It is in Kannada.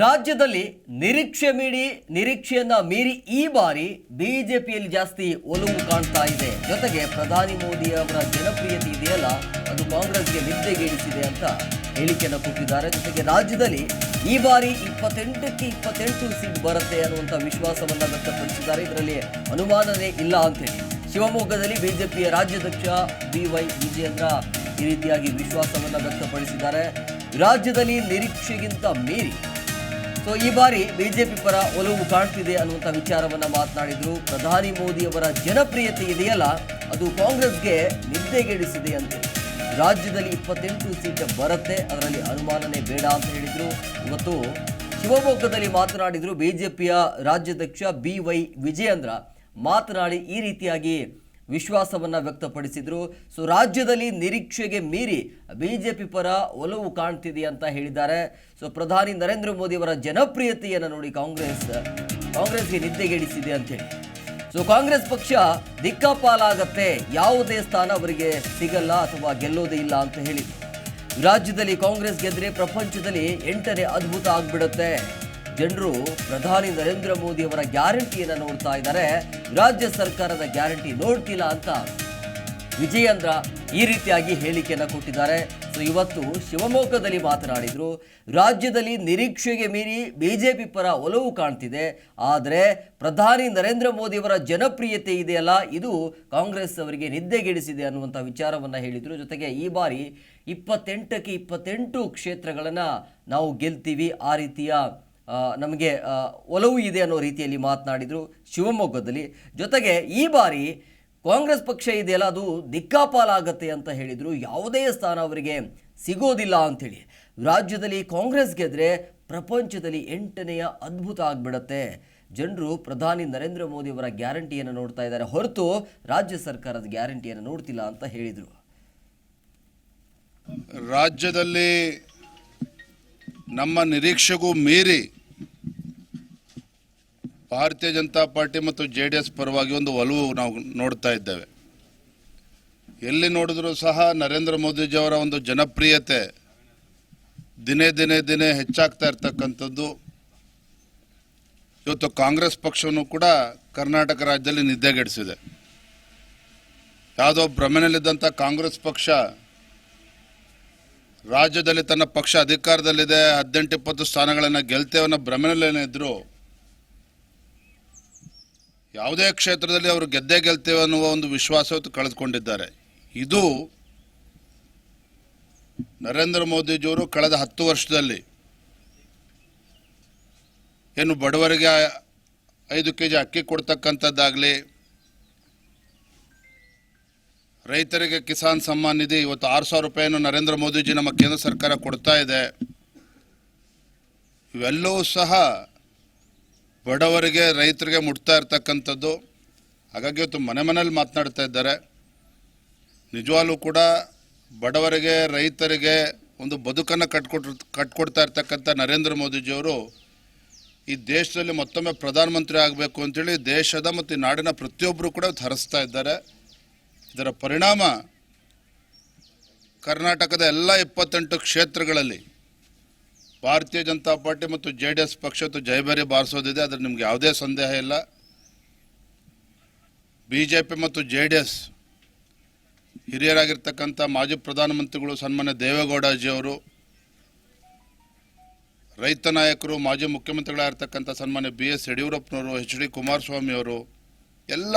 ರಾಜ್ಯದಲ್ಲಿ ನಿರೀಕ್ಷೆ ಮೀರಿ, ನಿರೀಕ್ಷೆಯನ್ನ ಮೀರಿ ಈ ಬಾರಿ ಬಿಜೆಪಿಯಲ್ಲಿ ಜಾಸ್ತಿ ಒಲವು ಕಾಣ್ತಾ ಇದೆ. ಜೊತೆಗೆ ಪ್ರಧಾನಿ ಮೋದಿ ಅವರ ಜನಪ್ರಿಯತೆ ಇದೆಯಲ್ಲ, ಅದು ಕಾಂಗ್ರೆಸ್ಗೆ ನಿದ್ದೆಗೇಡಿಸಿದೆ ಅಂತ ಹೇಳಿಕೆಯನ್ನು ಕೊಟ್ಟಿದ್ದಾರೆ. ಜೊತೆಗೆ ರಾಜ್ಯದಲ್ಲಿ ಈ ಬಾರಿ ಇಪ್ಪತ್ತೆಂಟಕ್ಕೆ ಇಪ್ಪತ್ತೆಂಟು ಸೀಟ್ ಬರುತ್ತೆ ಅನ್ನುವಂಥ ವಿಶ್ವಾಸವನ್ನು ವ್ಯಕ್ತಪಡಿಸಿದ್ದಾರೆ. ಇದರಲ್ಲಿ ಅನುಮಾನವೇ ಇಲ್ಲ ಅಂತೇಳಿ. ಶಿವಮೊಗ್ಗದಲ್ಲಿ ಬಿಜೆಪಿಯ ರಾಜ್ಯಾಧ್ಯಕ್ಷ ಬಿ ವೈ ವಿಜಯೇಂದ್ರ ಈ ರೀತಿಯಾಗಿ ವಿಶ್ವಾಸವನ್ನು ವ್ಯಕ್ತಪಡಿಸಿದ್ದಾರೆ. ರಾಜ್ಯದಲ್ಲಿ ನಿರೀಕ್ಷೆಗಿಂತ ಮೀರಿ ಸೊ ಈ ಬಾರಿ ಬಿಜೆಪಿ ಪರ ಒಲವು ಕಾಣ್ತಿದೆ ಅನ್ನುವಂಥ ವಿಚಾರವನ್ನು ಮಾತನಾಡಿದರು. ಪ್ರಧಾನಿ ಮೋದಿ ಅವರ ಜನಪ್ರಿಯತೆ ಇದೆಯಲ್ಲ, ಅದು ಕಾಂಗ್ರೆಸ್ಗೆ ನಿದ್ದೆಗೆಡಿಸಿದೆ ಅಂತ. ರಾಜ್ಯದಲ್ಲಿ ಇಪ್ಪತ್ತೆಂಟು ಸೀಟ್ ಬರುತ್ತೆ, ಅದರಲ್ಲಿ ಅನುಮಾನನೇ ಬೇಡ ಅಂತ ಹೇಳಿದರು. ಇವತ್ತು ಶಿವಮೊಗ್ಗದಲ್ಲಿ ಮಾತನಾಡಿದರು ಬಿಜೆಪಿಯ ರಾಜ್ಯಾಧ್ಯಕ್ಷ ಬಿ ವೈ ವಿಜಯೇಂದ್ರ. ಮಾತನಾಡಿ ಈ ರೀತಿಯಾಗಿ ವಿಶ್ವಾಸವನ್ನ ವ್ಯಕ್ತಪಡಿಸಿದ್ರು. ಸೊ ರಾಜ್ಯದಲ್ಲಿ ನಿರೀಕ್ಷೆಗೆ ಮೀರಿ ಬಿಜೆಪಿ ಪರ ಒಲವು ಕಾಣ್ತಿದೆ ಅಂತ ಹೇಳಿದ್ದಾರೆ. ಸೊ ಪ್ರಧಾನಿ ನರೇಂದ್ರ ಮೋದಿ ಅವರ ಜನಪ್ರಿಯತೆಯನ್ನು ನೋಡಿ ಕಾಂಗ್ರೆಸ್, ಕಾಂಗ್ರೆಸ್ಗೆ ನಿದ್ದೆಗೆಡಿಸಿದೆ ಅಂತೇಳಿ ಸೊ ಕಾಂಗ್ರೆಸ್ ಪಕ್ಷ ದಿಕ್ಕಾಪಾಲಾಗತ್ತೆ. ಯಾವುದೇ ಸ್ಥಾನ ಅವರಿಗೆ ಸಿಗಲ್ಲ ಅಥವಾ ಗೆಲ್ಲೋದೇ ಇಲ್ಲ ಅಂತ ಹೇಳಿ ರಾಜ್ಯದಲ್ಲಿ ಕಾಂಗ್ರೆಸ್ ಗೆದ್ದರೆ ಪ್ರಪಂಚದಲ್ಲಿ ಎಂಟನೇ ಅದ್ಭುತ ಆಗ್ಬಿಡುತ್ತೆ. ಜನರು ಪ್ರಧಾನಿ ನರೇಂದ್ರ ಮೋದಿ ಅವರ ಗ್ಯಾರಂಟಿಯನ್ನ ನೋಡ್ತಾ ಇದ್ದಾರೆ. ರಾಜ್ಯ ಸರ್ಕಾರದ ಗ್ಯಾರಂಟಿ ನೋಡ್ತಿಲ್ಲ ಅಂತ ವಿಜಯೇಂದ್ರ ಈ ರೀತಿಯಾಗಿ ಹೇಳಿಕೆಯನ್ನು ಕೊಟ್ಟಿದ್ದಾರೆ. ಸೊ ಇವತ್ತು ಶಿವಮೊಗ್ಗದಲ್ಲಿ ಮಾತನಾಡಿದರು. ರಾಜ್ಯದಲ್ಲಿ ನಿರೀಕ್ಷೆಗೆ ಮೀರಿ ಬಿಜೆಪಿ ಪರ ಒಲವು ಕಾಣ್ತಿದೆ. ಆದರೆ ಪ್ರಧಾನಿ ನರೇಂದ್ರ ಮೋದಿ ಅವರ ಜನಪ್ರಿಯತೆ ಇದೆಯಲ್ಲ, ಇದು ಕಾಂಗ್ರೆಸ್ ಅವರಿಗೆ ನಿದ್ದೆಗೆಡಿಸಿದೆ ಅನ್ನುವಂಥ ವಿಚಾರವನ್ನು ಹೇಳಿದರು. ಜೊತೆಗೆ ಈ ಬಾರಿ ಇಪ್ಪತ್ತೆಂಟಕ್ಕೆ ಇಪ್ಪತ್ತೆಂಟು ಕ್ಷೇತ್ರಗಳನ್ನು ನಾವು ಗೆಲ್ತೀವಿ. ಆ ರೀತಿಯ ನಮಗೆ ಒಲವು ಇದೆ ಅನ್ನೋ ರೀತಿಯಲ್ಲಿ ಮಾತನಾಡಿದರು ಶಿವಮೊಗ್ಗದಲ್ಲಿ. ಜೊತೆಗೆ ಈ ಬಾರಿ ಕಾಂಗ್ರೆಸ್ ಪಕ್ಷ ಇದೆಯಲ್ಲ, ಅದು ದಿಕ್ಕಾಪಾಲಾಗತ್ತೆ ಅಂತ ಹೇಳಿದರು. ಯಾವುದೇ ಸ್ಥಾನ ಅವರಿಗೆ ಸಿಗೋದಿಲ್ಲ ಅಂಥೇಳಿ. ರಾಜ್ಯದಲ್ಲಿ ಕಾಂಗ್ರೆಸ್ ಗೆದ್ರೆ ಪ್ರಪಂಚದಲ್ಲಿ ಎಂಟನೆಯ ಅದ್ಭುತ ಆಗಿಬಿಡತ್ತೆ. ಜನರು ಪ್ರಧಾನಿ ನರೇಂದ್ರ ಮೋದಿ ಅವರ ಗ್ಯಾರಂಟಿಯನ್ನು ನೋಡ್ತಾ ಇದ್ದಾರೆ. ಹೊರತು ರಾಜ್ಯ ಸರ್ಕಾರದ ಗ್ಯಾರಂಟಿಯನ್ನು ನೋಡ್ತಿಲ್ಲ ಅಂತ ಹೇಳಿದರು. ರಾಜ್ಯದಲ್ಲಿ ನಮ್ಮ ನಿರೀಕ್ಷೆಗೂ ಮೀರಿ ಭಾರತೀಯ ಜನತಾ ಪಾರ್ಟಿ ಮತ್ತು ಜೆ ಡಿ ಎಸ್ ಪರವಾಗಿ ಒಂದು ಒಲವು ನಾವು ನೋಡ್ತಾ ಇದ್ದೇವೆ. ಎಲ್ಲಿ ನೋಡಿದ್ರೂ ಸಹ ನರೇಂದ್ರ ಮೋದಿಜಿಯವರ ಒಂದು ಜನಪ್ರಿಯತೆ ದಿನೇ ದಿನೇ ದಿನೇ ಹೆಚ್ಚಾಗ್ತಾ ಇರ್ತಕ್ಕಂಥದ್ದು. ಇವತ್ತು ಕಾಂಗ್ರೆಸ್ ಪಕ್ಷವನ್ನು ಕೂಡ ಕರ್ನಾಟಕ ರಾಜ್ಯದಲ್ಲಿ ನಿದ್ದೆಗೆಡಿಸಿದೆ. ಯಾವುದೋ ಭ್ರಮೆನಲ್ಲಿದ್ದಂಥ ಕಾಂಗ್ರೆಸ್ ಪಕ್ಷ ರಾಜ್ಯದಲ್ಲಿ ತನ್ನ ಪಕ್ಷ ಅಧಿಕಾರದಲ್ಲಿದೆ. ಹದಿನೆಂಟು, ಇಪ್ಪತ್ತು ಸ್ಥಾನಗಳನ್ನು ಗೆಲ್ತೇವೆ ಅನ್ನೋ ಭ್ರಮೆನಲ್ಲೇನೇ ಇದ್ರು. ಯಾವುದೇ ಕ್ಷೇತ್ರದಲ್ಲಿ ಅವರು ಗೆದ್ದೇ ಗೆಲ್ತೇವೆ ಅನ್ನುವ ಒಂದು ವಿಶ್ವಾಸ ಕಳೆದುಕೊಂಡಿದ್ದಾರೆ. ಇದು ನರೇಂದ್ರ ಮೋದಿಜಿಯವರು ಕಳೆದ ಹತ್ತು ವರ್ಷದಲ್ಲಿ ಏನು ಬಡವರಿಗೆ ಐದು ಕೆ ಜಿ ಅಕ್ಕಿ ಕೊಡ್ತಕ್ಕಂಥದ್ದಾಗಲಿ ರೈತರಿಗೆ ಕಿಸಾನ್ ಸಮ್ಮಾನ್ ನಿಧಿ ಇವತ್ತು ಆರು ಸಾವಿರ ರೂಪಾಯಿಯನ್ನು ನರೇಂದ್ರ ಮೋದಿಜಿ ನಮ್ಮ ಕೇಂದ್ರ ಸರ್ಕಾರ ಕೊಡ್ತಾ ಇದೆ. ಇವೆಲ್ಲವೂ ಸಹ ಬಡವರಿಗೆ, ರೈತರಿಗೆ ಮುಟ್ತಾ ಇರ್ತಕ್ಕಂಥದ್ದು. ಹಾಗಾಗಿ ಇವತ್ತು ಮನೆ ಮನೇಲಿ ಮಾತನಾಡ್ತಾ ಇದ್ದಾರೆ. ನಿಜವಾಗ್ಲೂ ಕೂಡ ಬಡವರಿಗೆ, ರೈತರಿಗೆ ಒಂದು ಬದುಕನ್ನು ಕಟ್ಕೊಟ್, ಕಟ್ಕೊಡ್ತಾ ಇರ್ತಕ್ಕಂಥ ನರೇಂದ್ರ ಮೋದಿಜಿಯವರು ಈ ದೇಶದಲ್ಲಿ ಮತ್ತೊಮ್ಮೆ ಪ್ರಧಾನಮಂತ್ರಿ ಆಗಬೇಕು ಅಂತೇಳಿ ದೇಶದ ಮತ್ತು ನಾಡಿನ ಪ್ರತಿಯೊಬ್ಬರು ಕೂಡ ಹರಿಸ್ತಾ ಇದ್ದಾರೆ. ಇದರ ಪರಿಣಾಮ ಕರ್ನಾಟಕದ ಎಲ್ಲ ಇಪ್ಪತ್ತೆಂಟು ಕ್ಷೇತ್ರಗಳಲ್ಲಿ ಭಾರತೀಯ ಜನತಾ ಪಾರ್ಟಿ ಮತ್ತು ಜೆ ಡಿ ಎಸ್ ಪಕ್ಷ ಜಯಭಾರಿ ಬಾರಿಸೋದಿದೆ ಅದರ ನಿಮ್ಗೆ ಯಾವುದೇ ಸಂದೇಹ ಇಲ್ಲ. ಬಿ ಜೆ ಪಿ ಮತ್ತು ಜೆ ಡಿ ಎಸ್ ಹಿರಿಯರಾಗಿರ್ತಕ್ಕಂಥ ಮಾಜಿ ಪ್ರಧಾನಮಂತ್ರಿಗಳು ಸನ್ಮಾನ್ಯ ದೇವೇಗೌಡಜಿಯವರು ರೈತ ನಾಯಕರು, ಮಾಜಿ ಮುಖ್ಯಮಂತ್ರಿಗಳಾಗಿರ್ತಕ್ಕಂಥ ಸನ್ಮಾನ್ಯ ಬಿ ಎಸ್ ಯಡಿಯೂರಪ್ಪನವರು, ಎಚ್ ಡಿ ಕುಮಾರಸ್ವಾಮಿ ಅವರು, ಎಲ್ಲ